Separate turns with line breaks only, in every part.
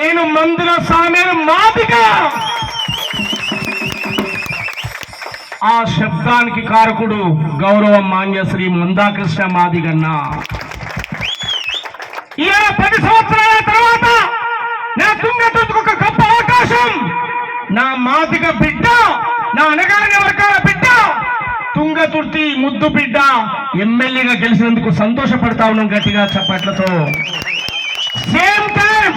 నేను మందుల సామెను మాదిక ఆ శబ్దానికి కారకుడు గౌరవ మాన్య శ్రీ మందాకృష్ణ మాదిగన్న. ఇలా పది సంవత్సరాల తర్వాత నా తుంగతుకు ఒక గొప్ప అవకాశం. నా మాదిక బిడ్డ నా అనగానే వర్గాల బిడ్డ తుంగతుర్తి ముద్దు బిడ్డ ఎమ్మెల్యేగా గెలిచినందుకు సంతోషపడతా ఉన్నాం గట్టిగా చప్పట్లతో. సేమ్ టైం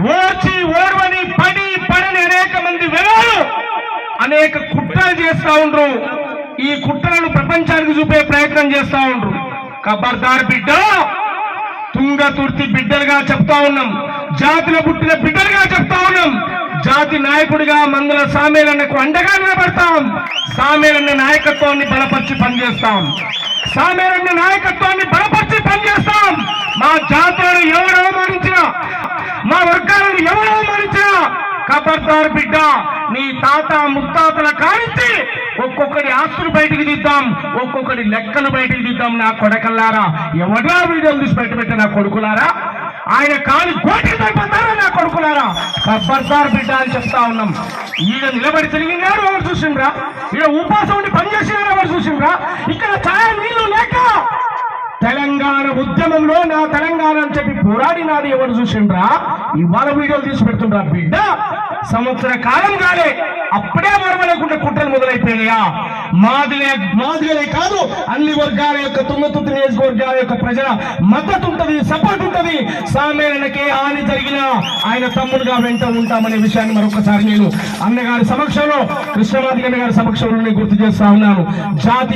ఓర్చి ఓర్వని పడి పడని అనేక మంది వినాలు. అనేక కుట్రలు చేస్తా ఉండ్రు. ఈ కుట్రలను ప్రపంచానికి చూపే ప్రయత్నం చేస్తా ఉండ్రు. కబర్దార్ బిడ్డ తుంగతుర్తి బిడ్డలుగా చెప్తా ఉన్నాం. జాతిలో పుట్టిన బిడ్డలుగా చెప్తా ఉన్నాం. జాతి నాయకుడిగా మందుల సామేలన్నకు అండగా నిలబడతాం. సామేలన్న నాయకత్వాన్ని బలపరిచి పనిచేస్తాం. సామేలన్న నాయకత్వాన్ని బలపరిచి పనిచేస్తాం. మా జాతి వర్గాలను ఎవరు అవమానించినా ఖబర్దార్ బిడ్డ నీ తాత ముత్తాతల కానించి ఒక్కొక్కడి ఆస్తులు బయటికి తీద్దాం ఒక్కొక్కడి లెక్కలు బయటికి తీద్దాం నా కొడకల్లారా. ఎవడా వీడియోలు తీసి పెట్టబెట్ట నా కొడుకులారా? ఆయన కాలు కోటి సరిపోతారా నా కొడుకులారా? ఖబర్దార్ బిడ్డ అని చెప్తా ఉన్నాం. ఈయన నిలబడి తిరిగినారు ఎవరు చూసిండ్రా? ఈయన ఉపాసం ఉండి పనిచేసినారు ఎవరు చూసిండ్రా? ఇక్కడ ఛాయ నీళ్ళు లేక తెలంగాణ ఉద్యమంలో నా తెలంగాణ అని చెప్పి పోరాడినాది ఎవరు చూసిండ్రా? ఇవాళ వీడియోలు తీసి పెడుతుండ్రా బిడ్డ. సంవత్సర కాలం కాలే అప్పుడే మరమలేకుండా కుట్రలు మొదలైపోయినాయా? మాదిలే మాదిలే కాదు అన్ని వర్గాల యొక్క తుంగతుర్తి నియోజకవర్గాల యొక్క ప్రజల మద్దతు ఉంటది సపోర్ట్ ఉంటది. సామేళనకే హాని జరిగినా ఆయన తమ్ముడుగా వెంట ఉంటామనే విషయాన్ని మరొకసారి నేను అన్నగారి సమక్షంలో కృష్ణమాదిగన్న గారి సమక్షంలో గుర్తు చేస్తా ఉన్నాను. జాతీయ